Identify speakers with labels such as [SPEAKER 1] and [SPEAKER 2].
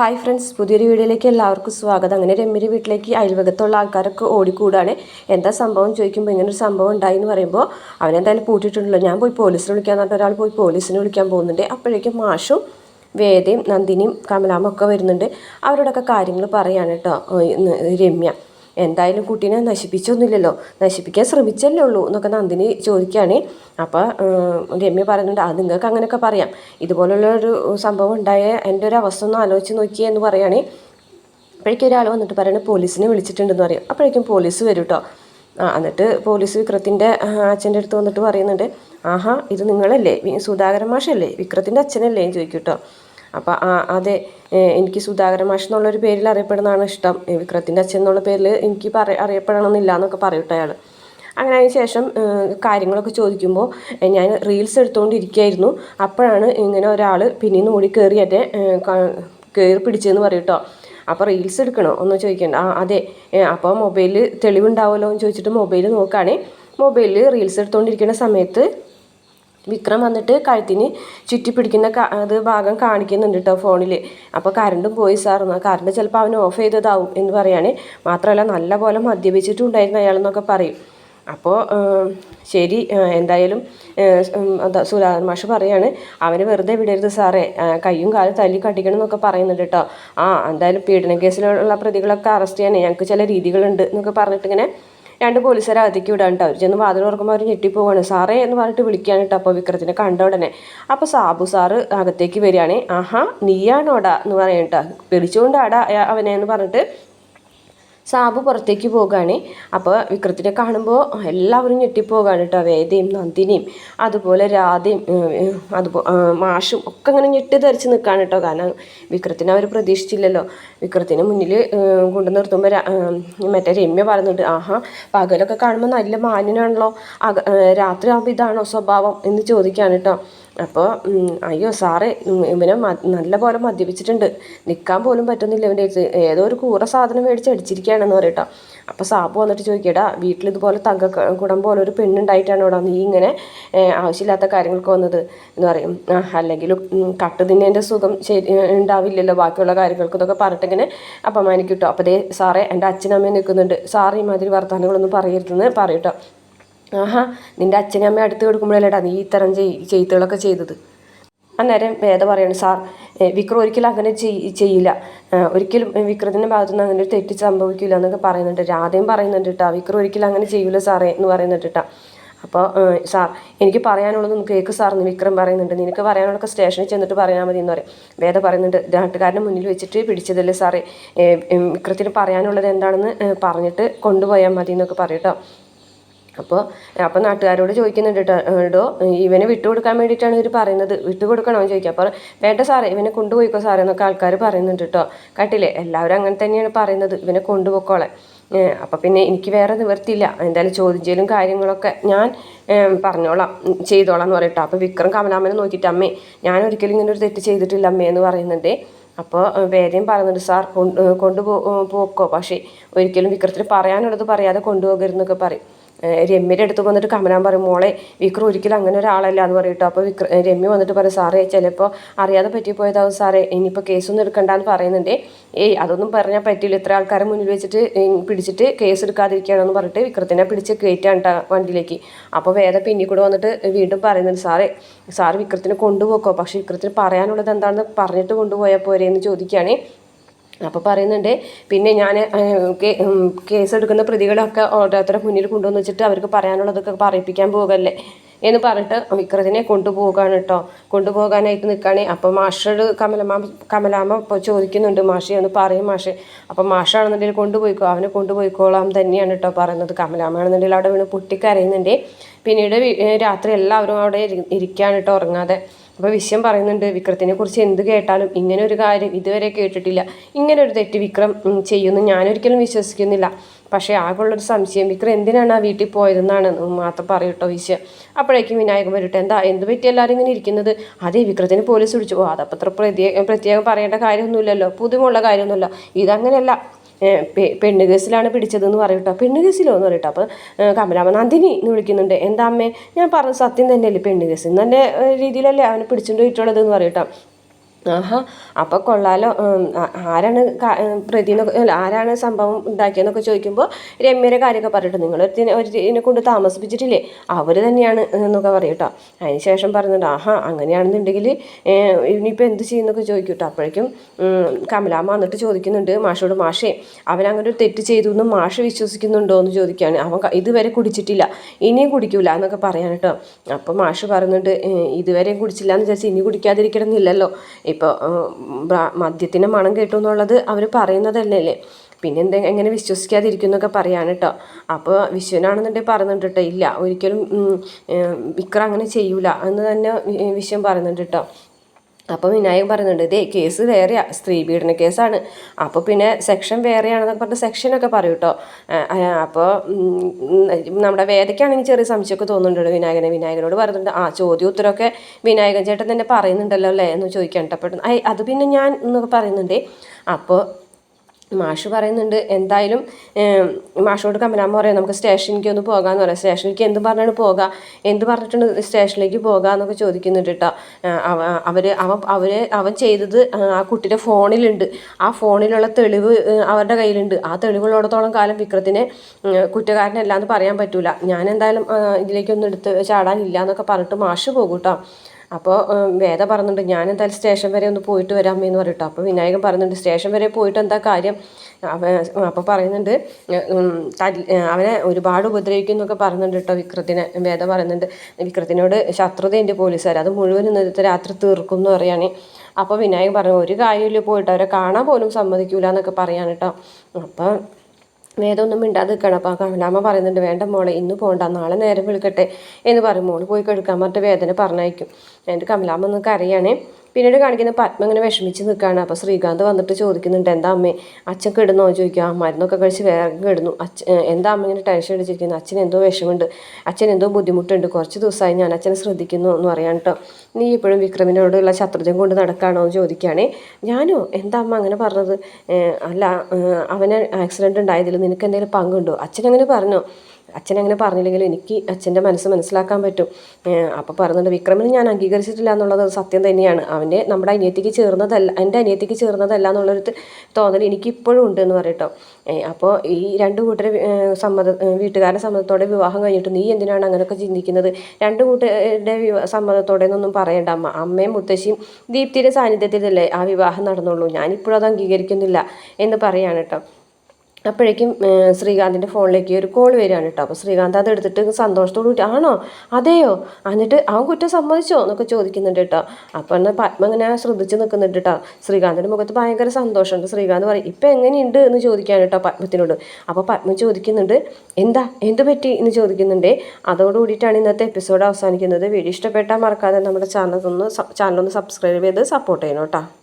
[SPEAKER 1] Hi friends പുതിയൊരു വീഡിയോയിലേക്ക് എല്ലാവർക്കും സ്വാഗതം. അങ്ങനെ രമ്യയുടെ വീട്ടിലേക്ക് അയൽവകത്തുള്ള ആൾക്കാരൊക്കെ ഓടിക്കൂടാണ്. എന്താ സംഭവം ചോദിക്കുമ്പോൾ ഇങ്ങനെ ഒരു സംഭവം ഉണ്ടായി എന്ന് പറയുമ്പോൾ അവനെന്തായാലും പൂട്ടിയിട്ടുണ്ടല്ലോ. ഞാൻ പോയി പോലീസിനെ വിളിക്കാൻ പറഞ്ഞിട്ട് ഒരാൾ പോയി പോലീസിനെ വിളിക്കാൻ പോകുന്നുണ്ട്. അപ്പോഴേക്കും മാഷും വേദയും നന്ദിനിയും കമലാമൊക്കെ വരുന്നുണ്ട്. അവരോടൊക്കെ കാര്യങ്ങൾ പറയാണ് കേട്ടോ രമ്യ. എന്തായാലും കുട്ടീനെ നശിപ്പിച്ചൊന്നുമില്ലല്ലോ. നശിപ്പിക്കാൻ ശ്രമിച്ചല്ലേ ഉള്ളൂ എന്നൊക്കെ നന്ദിനി ചോദിക്കുകയാണ്. അപ്പോൾ രമ്യ പറയുന്നുണ്ട് അത് നിങ്ങൾക്ക് അങ്ങനെയൊക്കെ പറയാം. ഇതുപോലുള്ള ഒരു സംഭവം ഉണ്ടായ എന്റെ ഒരു അവസ്ഥ ഒന്ന് ആലോചിച്ച് നോക്കിയേ എന്ന് പറയുകയാണ്. അപ്പോഴേക്കും ഒരാൾ വന്നിട്ട് പറയുന്നത് പോലീസിനെ വിളിച്ചിട്ടുണ്ടെന്ന് പറയും. അപ്പോഴേക്കും പോലീസ് വരും കേട്ടോ ആ എന്നിട്ട് പോലീസ് വിക്രത്തിന്റെ അച്ഛന്റെ അടുത്ത് വന്നിട്ട് പറയുന്നുണ്ട് ആഹാ ഇത് നിങ്ങളല്ലേ? സുധാകരൻ മാഷല്ലേ? വിക്രത്തിന്റെ അച്ഛനല്ലേ? ചോദിക്കും കേട്ടോ അപ്പോൾ ആ അതെ എനിക്ക് സുധാകരൻ മാഷ് എന്നുള്ളൊരു പേരിൽ അറിയപ്പെടുന്നതാണ് ഇഷ്ടം. വിക്രത്തിന്റെ അച്ഛൻ എന്നുള്ള പേരിൽ എനിക്ക് പറ അറിയപ്പെടണമെന്നില്ല എന്നൊക്കെ പറയട്ടെ അയാൾ അങ്ങനെ അതിന് ശേഷം കാര്യങ്ങളൊക്കെ ചോദിക്കുമ്പോൾ ഞാൻ റീൽസ് എടുത്തുകൊണ്ടിരിക്കുകയായിരുന്നു അപ്പോഴാണ് ഇങ്ങനെ ഒരാൾ പിന്നീന്ന് ഓടി കയറി അതെ കയറി പിടിച്ചതെന്ന് പറയും അപ്പോൾ റീൽസ് എടുക്കണോ? ഒന്ന് ചോദിക്കണ്ട. ആ അതെ അപ്പോൾ മൊബൈലിൽ തെളിവുണ്ടാവുമല്ലോ എന്ന് ചോദിച്ചിട്ട് മൊബൈൽ നോക്കുകയാണെങ്കിൽ മൊബൈലിൽ റീൽസ് എടുത്തുകൊണ്ടിരിക്കുന്ന സമയത്ത് വിക്രം വന്നിട്ട് കഴുത്തിന് ചുറ്റി പിടിക്കുന്ന അത് ഭാഗം കാണിക്കുന്നുണ്ട് കേട്ടോ ഫോണിൽ അപ്പോൾ കറണ്ടും പോയി സാർ. കറണ്ട് ചിലപ്പോൾ അവൻ ഓഫ് ചെയ്തതാവും എന്ന് പറയുകയാണ് മാത്രമല്ല നല്ല പോലെ മദ്യപിച്ചിട്ടുണ്ടായിരുന്നു അയാളെന്നൊക്കെ പറയും. അപ്പോൾ ശരി എന്തായാലും എന്താ സുധാകരൻ മാഷ് പറയാണ് അവന് വെറുതെ വിടരുത് സാറേ. കയ്യും കാലും തല്ലി കട്ടിക്കണം എന്നൊക്കെ പറയുന്നുണ്ട് കേട്ടോ ആ എന്തായാലും പീഡന കേസിലുള്ള പ്രതികളൊക്കെ അറസ്റ്റ് ചെയ്യാനേ. ഞങ്ങൾക്ക് ചില രീതികളുണ്ട് എന്നൊക്കെ പറഞ്ഞിട്ടിങ്ങനെ രണ്ട് പോലീസുകാരെ അകത്തേക്ക് വിടാൻ കേട്ടോ. അവർ ചെന്ന് വാതിൽ തുറക്കുമ്പോൾ അവർ ഞെട്ടിപ്പോവാണ്. സാറേ എന്ന് പറഞ്ഞിട്ട് വിളിക്കുകയാണ് കേട്ടോ അപ്പോൾ വിക്രത്തിനെ കണ്ട ഉടനെ. അപ്പോൾ സാബു സാറ് അകത്തേക്ക് വരികയാണ്. ആഹാ നീയാണോടാ? എന്ന് പറയാം കേട്ടോ. പിടിച്ചുകൊണ്ടാടാ അവനെ എന്ന് പറഞ്ഞിട്ട് സാബു പുറത്തേക്ക് പോകുകയാണ് അപ്പോൾ വിക്രത്തിനെ കാണുമ്പോൾ എല്ലാവരും ഞെട്ടിപ്പോകാണ് കേട്ടോ. വേദയും നന്ദിനിയും അതുപോലെ രാധയും അതുപോലെ മാഷും ഒക്കെ അങ്ങനെ ഞെട്ടി ധരിച്ച് നിൽക്കുകയാണ് കേട്ടോ. കാരണം വിക്രത്തിനെ അവർ പ്രതീക്ഷിച്ചില്ലല്ലോ. വിക്രത്തിന് മുന്നിൽ കൊണ്ടു നിർത്തുമ്പോൾ മറ്റേ രമ്യ പറയുന്നുണ്ട് ആഹാ പകലൊക്കെ കാണുമ്പോൾ നല്ല മാന്യനാണല്ലോ. രാത്രി ആകുമ്പോൾ ഇതാണോ സ്വഭാവം? എന്ന് ചോദിക്കുകയാണ് കേട്ടോ. അപ്പോൾ അയ്യോ സാറേ ഇവനെ നല്ല പോലെ മദ്യപിച്ചിട്ടുണ്ട്. നിൽക്കാൻ പോലും പറ്റുന്നില്ല ഇവന്റെ ഏതോ ഒരു കൂറ സാധനം മേടിച്ച് അടിച്ചിരിക്കുകയാണെന്ന് പറയട്ടോ. അപ്പോൾ സാബ് വന്നിട്ട് ചോദിക്കടാ വീട്ടിൽ ഇതുപോലെ തങ്ക കുടം പോലെ ഒരു പെണ്ണുണ്ടായിട്ടാണ് ഇവിടെ നീ ഇങ്ങനെ ആവശ്യമില്ലാത്ത കാര്യങ്ങൾക്ക് വന്നത്? എന്ന് പറയും. അല്ലെങ്കിൽ കട്ട് തിന്നേന്റെ സുഖം ശരി ഉണ്ടാവില്ലല്ലോ ബാക്കിയുള്ള കാര്യങ്ങൾക്ക് ഇതൊക്കെ പറഞ്ഞിട്ടിങ്ങനെ അപമാനിക്കും കേട്ടോ അപ്പോൾ ദേ സാറേ എന്റെ അച്ഛനമ്മയും നിൽക്കുന്നുണ്ട്. സാറ് ഈ മാതിരി വർത്തമാനങ്ങളൊന്നും പറയരുതെന്ന് പറയട്ടോ ആഹാ നിന്റെ അച്ഛനും അമ്മയും അടുത്ത് കൊടുക്കുമ്പോഴല്ലേടാ നീ ഇത്തരം ചെയ്ത്തുകളൊക്കെ ചെയ്തത്. അന്നേരം വേദ പറയാണ് സാർ വിക്രം ഒരിക്കലും അങ്ങനെ ചെയ്യില്ല. ഒരിക്കലും വിക്രത്തിന്റെ ഭാഗത്തുനിന്ന് അങ്ങനെ ഒരു തെറ്റ് സംഭവിക്കില്ല എന്നൊക്കെ പറയുന്നുണ്ട്. രാധയും പറയുന്നുണ്ട് കേട്ടോ വിക്രം ഒരിക്കലും അങ്ങനെ ചെയ്യൂല സാറേ എന്ന് പറയുന്നുണ്ട് കേട്ടോ അപ്പോൾ സാർ എനിക്ക് പറയാനുള്ളത് കേൾക്ക് സാർ എന്ന് വിക്രം പറയുന്നുണ്ട്. നിനക്ക് പറയാനുള്ളതൊക്കെ സ്റ്റേഷനിൽ ചെന്നിട്ട് പറയാൻ മതി എന്ന് പറയും. വേദ പറയുന്നുണ്ട് നാട്ടുകാരന്റെ മുന്നിൽ വെച്ചിട്ട് പിടിച്ചതല്ലേ സാറേ? വിക്രത്തിന് പറയാനുള്ളത് എന്താണെന്ന് പറഞ്ഞിട്ട് കൊണ്ടുപോയാൽ മതി എന്നൊക്കെ പറയട്ടോ അപ്പോൾ അപ്പോൾ നാട്ടുകാരോട് ചോദിക്കുന്നുണ്ട് കേട്ടോ ഇവനെ വിട്ടുകൊടുക്കാൻ വേണ്ടിയിട്ടാണ് ഇവർ പറയുന്നത്. വിട്ടുകൊടുക്കണോ എന്ന് ചോദിക്കുക അപ്പോൾ വേണ്ട സാറേ ഇവനെ കൊണ്ടുപോയിക്കോ സാറേ എന്നൊക്കെ ആൾക്കാർ പറയുന്നുണ്ട് കേട്ടോ കട്ടില്ലേ എല്ലാവരും അങ്ങനെ തന്നെയാണ് പറയുന്നത്. ഇവനെ കൊണ്ടുപോയിക്കോളെ അപ്പം പിന്നെ എനിക്ക് വേറെ നിവർത്തിയില്ല എന്തായാലും ചോദ്യം ചെയ്യലും കാര്യങ്ങളൊക്കെ ഞാൻ പറഞ്ഞോളാം ചെയ്തോളാം എന്ന് പറയട്ടോ അപ്പോൾ വിക്രം കമലാമ്മനെ നോക്കിയിട്ട് അമ്മേ ഞാൻ ഒരിക്കലും ഇങ്ങനെ ഒരു തെറ്റ് ചെയ്തിട്ടില്ല അമ്മേ എന്ന് പറയുന്നുണ്ട്. അപ്പോൾ വേദയും പറയുന്നുണ്ട് സാർ കൊണ്ട് കൊണ്ടുപോ പോക്കോ. പക്ഷേ ഒരിക്കലും വിക്രത്തിന് പറയാനുള്ളത് പറയാതെ കൊണ്ടുപോകരുതെന്നൊക്കെ പറയും. രമ്യയുടെ അടുത്ത് വന്നിട്ട് കമലാൻ പറയും മോളെ വിക്രം ഒരിക്കലും അങ്ങനെ ഒരാളല്ല എന്ന് പറയട്ടോ അപ്പോൾ വിക്ര രമ്യ വന്നിട്ട് പറയും സാറേ ചിലപ്പോൾ അറിയാതെ പറ്റിപ്പോയതാവും സാറേ ഇനിയിപ്പോൾ കേസൊന്നും എടുക്കണ്ടെന്ന് പറയുന്നുണ്ട്. ഏയ് അതൊന്നും പറഞ്ഞാൽ പറ്റില്ല. ഇത്ര ആൾക്കാരെ മുന്നിൽ വെച്ചിട്ട് പിടിച്ചിട്ട് കേസ് എടുക്കാതിരിക്കുകയാണെന്ന് പറഞ്ഞിട്ട് വിക്രത്തിനെ പിടിച്ച് കയറ്റാണ് വണ്ടിയിലേക്ക്. അപ്പോൾ വേദ പിന്നെ കൂടെ വന്നിട്ട് വീണ്ടും പറയുന്നുണ്ട് സാറേ സാർ വിക്രത്തിനെ കൊണ്ടുപോക്കോ. പക്ഷേ വിക്രത്തിന് പറയാനുള്ളത് എന്താണെന്ന് പറഞ്ഞിട്ട് കൊണ്ടുപോയാൽ പോരെ എന്ന് ചോദിക്കുകയാണെങ്കിൽ അപ്പോൾ പറയുന്നുണ്ട് പിന്നെ ഞാൻ കേസ് എടുക്കുന്ന പ്രതികളൊക്കെ ഓരോരുത്തരുടെ മുന്നിൽ കൊണ്ടുവന്ന് വെച്ചിട്ട് അവർക്ക് പറയാനുള്ളതൊക്കെ പറയിപ്പിക്കാൻ പോകല്ലേ? എന്ന് പറഞ്ഞിട്ട് വിക്രത്തിനെ കൊണ്ടുപോകാണ് കേട്ടോ കൊണ്ടുപോകാനായിട്ട് നിൽക്കുകയാണ് അപ്പോൾ മാഷോട് കമലമ്മ കമലാമ്മ ഇപ്പോൾ ചോദിക്കുന്നുണ്ട് മാഷി ഒന്ന് പറയും മാഷെ. അപ്പോൾ മാഷാണെന്നുണ്ടെങ്കിൽ കൊണ്ടുപോയിക്കോ അവനെ കൊണ്ടുപോയിക്കോളാം തന്നെയാണ് കേട്ടോ പറയുന്നത്. കമലാമ്മയാണെന്നുണ്ടെങ്കിൽ അവിടെ വീണ് പൊട്ടിക്കരയുന്നുണ്ട്. പിന്നീട് രാത്രി എല്ലാവരും അവിടെ ഇരിക്കുകയാണ് കേട്ടോ ഉറങ്ങാതെ. അപ്പോൾ വിഷയം പറയുന്നുണ്ട് വിക്രത്തിനെ കുറിച്ച് എന്ത് കേട്ടാലും ഇങ്ങനെ ഒരു കാര്യം ഇതുവരെ കേട്ടിട്ടില്ല. ഇങ്ങനെ ഒരു തെറ്റ് വിക്രം ചെയ്യുന്നു ഞാനൊരിക്കലും വിശ്വസിക്കുന്നില്ല. പക്ഷേ ആകെയുള്ളൊരു സംശയം വിക്രം എന്തിനാണ് ആ വീട്ടിൽ പോയതെന്നാണ് മാത്രം പറയട്ടോ വിഷയം അപ്പോഴേക്കും വിനായകൻ വരട്ടെ. എന്താ എന്ത് പറ്റി എല്ലാവരും ഇങ്ങനെ ഇരിക്കുന്നത്? അതേ വിക്രത്തിന് പോലീസ് വിളിച്ചു. ഓ അതപ്പത്ര പ്രത്യേകം പ്രത്യേകം പറയേണ്ട കാര്യമൊന്നുമില്ലല്ലോ. പുതുമുള്ള കാര്യമൊന്നുമില്ല. ഇതങ്ങനെയല്ല. പെണ്ണ് കേസിലാണ് പിടിച്ചതെന്ന് പറയട്ടോ. പെണ്ണ് കേസിലോ എന്ന് പറയട്ടോ. അപ്പോൾ കമലാമ നന്ദിനി എന്ന് വിളിക്കുന്നുണ്ട്. എന്താ അമ്മേ? ഞാൻ പറഞ്ഞ സത്യം തന്നെയല്ലേ പെണ്ണ് കേസ്? നല്ല രീതിയിലല്ലേ അവനെ പിടിച്ചുകൊണ്ട് പോയിട്ടുള്ളത് എന്ന് പറയട്ടോ. ആഹാ. അപ്പം കൊള്ളാലോ. ആരാണ് പ്രതി ആരാണ് സംഭവം ഉണ്ടാക്കിയെന്നൊക്കെ ചോദിക്കുമ്പോൾ രമ്യയുടെ കാര്യമൊക്കെ പറഞ്ഞിട്ട് നിങ്ങൾ ഇതിനെ കൊണ്ട് താമസിപ്പിച്ചിട്ടില്ലേ? അവർ തന്നെയാണ് എന്നൊക്കെ പറയും കേട്ടോ. അതിന് ശേഷം പറഞ്ഞിട്ട് ആഹാ അങ്ങനെയാണെന്നുണ്ടെങ്കിൽ ഇനിയിപ്പോൾ എന്ത് ചെയ്യുന്നൊക്കെ ചോദിക്കും കേട്ടോ. അപ്പോഴേക്കും കമലാമ്മ വന്നിട്ട് ചോദിക്കുന്നുണ്ട് മാഷോട് മാഷേ അവൻ അങ്ങനെ ഒരു തെറ്റ് ചെയ്തു എന്ന് മാഷ് വിശ്വസിക്കുന്നുണ്ടോ? എന്ന് ചോദിക്കുകയാണ് അവൻ ഇതുവരെ കുടിച്ചിട്ടില്ല. ഇനിയും കുടിക്കൂല എന്നൊക്കെ പറയാൻ കേട്ടോ. അപ്പോൾ മാഷ് പറയുന്നുണ്ട് ഇതുവരെയും കുടിച്ചില്ല എന്ന് വിചാരിച്ച് ഇനി കുടിക്കാതിരിക്കണം എന്നില്ലല്ലോ ഇപ്പോൾ മദ്യത്തിന്റെ മണം കേട്ടു എന്നുള്ളത് അവർ പറയുന്നതല്ലേ പിന്നെ എന്തെ എങ്ങനെ വിശ്വസിക്കാതിരിക്കുന്നു എന്നൊക്കെ പറയാൻ കേട്ടോ അപ്പോൾ വിശ്വനാണെന്നുണ്ടെങ്കിൽ പറയുന്നുണ്ട് കേട്ടോ ഇല്ല ഒരിക്കലും വിക്രം അങ്ങനെ ചെയ്യൂല എന്ന് തന്നെ വിശ്വൻ പറയുന്നുണ്ട് കേട്ടോ അപ്പോൾ വിനായകൻ പറയുന്നുണ്ട് ഇതേ കേസ് വേറെയാ സ്ത്രീ പീഡന കേസാണ്. അപ്പോൾ പിന്നെ സെക്ഷൻ വേറെയാണെന്നൊക്കെ പറഞ്ഞ് സെക്ഷനൊക്കെ പറയും കേട്ടോ അപ്പോൾ നമ്മുടെ വേദയ്ക്കാണെങ്കിൽ ചെറിയ സംശയമൊക്കെ തോന്നുന്നുണ്ട് വിനായകനെ. വിനായകനോട് പറയുന്നുണ്ട് ആ ചോദ്യം ഉത്തരമൊക്കെ വിനായകൻ ചേട്ടൻ തന്നെ പറയുന്നുണ്ടല്ലോ അല്ലേ? എന്ന് ചോദിക്കാൻ കേട്ടോ പെട്ടെന്ന് അത് പിന്നെ ഞാൻ എന്നൊക്കെ പറയുന്നുണ്ടേ. അപ്പോൾ മാഷ് പറയുന്നുണ്ട് എന്തായാലും മാഷോട് കമലാമ്മ പറയാം നമുക്ക് സ്റ്റേഷനിലേക്ക് ഒന്ന് പോകാമെന്ന് പറയാം. സ്റ്റേഷനിലേക്ക് എന്ത് പറഞ്ഞാണ് പോകുക എന്ത് പറഞ്ഞിട്ടുണ്ട് സ്റ്റേഷനിലേക്ക് പോകുക എന്നൊക്കെ ചോദിക്കുന്നുണ്ട് കേട്ടോ അവർ അവൻ അവർ അവൻ ചെയ്തത് ആ, കുട്ടിയുടെ ഫോണിലുണ്ട്. ആ ഫോണിലുള്ള തെളിവ് അവരുടെ കയ്യിലുണ്ട്. ആ തെളിവുള്ളിടത്തോളം കാലം വിക്രത്തിനെ കുറ്റക്കാരനല്ല എന്ന് പറയാൻ പറ്റൂല. ഞാൻ എന്തായാലും ഇതിലേക്കൊന്നും എടുത്ത് ചാടാനില്ല എന്നൊക്കെ പറഞ്ഞിട്ട് മാഷ് പോകും കേട്ടോ അപ്പോൾ വേദ പറഞ്ഞിട്ട് ഞാൻ എന്തായാലും സ്റ്റേഷൻ വരെ ഒന്ന് പോയിട്ട് വരാം എന്ന് പറഞ്ഞിട്ട്. അപ്പോൾ വിനായകൻ പറയുന്നുണ്ട് സ്റ്റേഷൻ വരെ പോയിട്ട് എന്താ കാര്യം? അപ്പോൾ പറയുന്നുണ്ട് അവനെ ഒരുപാട് ഉപദ്രവിക്കും എന്നൊക്കെ പറയുന്നുണ്ട് കേട്ടോ വിക്രത്തിനെ. വേദ പറയുന്നുണ്ട് വിക്രത്തിനോട് ശത്രുതയുണ്ട് പോലീസുകാർ അത് മുഴുവൻ ഇന്നത്തെ രാത്രി തീർക്കും എന്ന് പറയാണ്. അപ്പോൾ വിനായകൻ പറഞ്ഞു ഒരു കാര്യമില്ല പോയിട്ട് അവരെ കാണാൻ പോലും സമ്മതിക്കൂല എന്നൊക്കെ പറയാൻ കേട്ടോ. അപ്പം വേദമൊന്നും മിണ്ടാതെ നിൽക്കണം. അപ്പോൾ കമലാമ്മ പറയുന്നുണ്ട് വേണ്ട മോളെ ഇന്ന് പോകണ്ട നാളെ നേരം വിളിക്കട്ടെ എന്ന് പറയും. മോൾ പോയി കെടുക്കാൻ പറഞ്ഞിട്ട് വേദന പറഞ്ഞയക്കും. എന്നിട്ട് കമലാമ്മ ഒന്ന് കരയാണ്. പിന്നീട് കാണിക്കുന്ന പത്മ ഇങ്ങനെ വിഷമിച്ച് നിൽക്കുകയാണ്. അപ്പോൾ ശ്രീകാന്ത് വന്നിട്ട് ചോദിക്കുന്നുണ്ട് എന്താ അമ്മേ അച്ഛൻ കിടന്നോ? ചോദിക്കുക. മരുന്നൊക്കെ കഴിച്ച് വേഗം കിടന്നു. അച്ഛൻ എന്താ അമ്മ ഇങ്ങനെ ടെൻഷൻ അടിച്ചിരിക്കുന്നു? അച്ഛൻ എന്തോ വിഷമുണ്ട് അച്ഛൻ എന്തോ ബുദ്ധിമുട്ടുണ്ട്. കുറച്ച് ദിവസമായി ഞാൻ അച്ഛനെ ശ്രദ്ധിക്കുന്നു എന്ന് പറയാൻ കേട്ടോ നീ ഇപ്പോഴും വിക്രമിനോടുള്ള ശത്രുജം കൊണ്ട് നടക്കുകയാണോ എന്ന് ചോദിക്കുകയാണേ. ഞാനോ? എന്താ അമ്മ അങ്ങനെ പറഞ്ഞത്? അല്ല അവന് ആക്സിഡന്റ് ഉണ്ടായതിൽ നിനക്ക് എന്തെങ്കിലും പങ്കുണ്ടോ? അച്ഛൻ അങ്ങനെ പറഞ്ഞോ. അച്ഛൻ അങ്ങനെ പറഞ്ഞില്ലെങ്കിലും എനിക്ക് അച്ഛന്റെ മനസ്സ് മനസ്സിലാക്കാൻ പറ്റും. അപ്പോൾ പറയുന്നുണ്ട് വിക്രമിന് ഞാൻ അംഗീകരിച്ചിട്ടില്ല എന്നുള്ളത് സത്യം തന്നെയാണ്. അവന്റെ നമ്മുടെ അനിയത്തിക്ക് ചേർന്നതല്ല എന്റെ അനിയത്തിക്ക് ചേർന്നതല്ല എന്നുള്ളൊരു തോന്നൽ എനിക്കിപ്പോഴും ഉണ്ട് എന്ന് പറയട്ടോ അപ്പോൾ ഈ രണ്ട് കൂട്ടരെ സമ്മത വീട്ടുകാരുടെ സമ്മതത്തോടെ വിവാഹം കഴിഞ്ഞിട്ട് നീ എന്തിനാണ് അങ്ങനെയൊക്കെ ചിന്തിക്കുന്നത്? രണ്ട് കൂട്ടരുടെ സമ്മതത്തോടെ എന്നൊന്നും പറയണ്ട. അമ്മ അമ്മയും മുത്തശ്ശിയും ദീപ്തിയുടെ സാന്നിധ്യത്തിലല്ലേ ആ വിവാഹം നടന്നുള്ളൂ. ഞാനിപ്പോഴും അത് അംഗീകരിക്കുന്നില്ല എന്ന് പറയാണ് കേട്ടോ. അപ്പോഴേക്കും ശ്രീകാന്തിന്റെ ഫോണിലേക്ക് ഒരു കോൾ വരികയാണ് കേട്ടോ. അപ്പോൾ ശ്രീകാന്ത് അത് എടുത്തിട്ട് സന്തോഷത്തോടു കൂടി ആണോ? അതെയോ? എന്നിട്ട് അവൻ കുറ്റം സമ്മതിച്ചോ? എന്നൊക്കെ ചോദിക്കുന്നുണ്ട് കേട്ടോ. അപ്പോൾ എന്നാൽ പത്മ ഇങ്ങനെ ശ്രദ്ധിച്ച് നിൽക്കുന്നുണ്ട് കേട്ടോ. ശ്രീകാന്തിന്റെ മുഖത്ത് ഭയങ്കര സന്തോഷമുണ്ട്. ശ്രീകാന്ത് പറയും ഇപ്പം എങ്ങനെയുണ്ട്? എന്ന് ചോദിക്കുകയാണ് കേട്ടോ പത്മത്തിനോട്. അപ്പോൾ പത്മ ചോദിക്കുന്നുണ്ട് എന്താ? എന്ത് പറ്റി? എന്ന് ചോദിക്കുന്നുണ്ട്. അതോടുകൂടിയിട്ടാണ് ഇന്നത്തെ എപ്പിസോഡ് അവസാനിക്കുന്നത്. വീഡിയോ ഇഷ്ടപ്പെട്ടാൽ മറക്കാതെ നമ്മുടെ ചാനൽ ഒന്ന് ചാനൽ ഒന്ന് സബ്സ്ക്രൈബ് ചെയ്ത് സപ്പോർട്ട് ചെയ്യണം കേട്ടോ.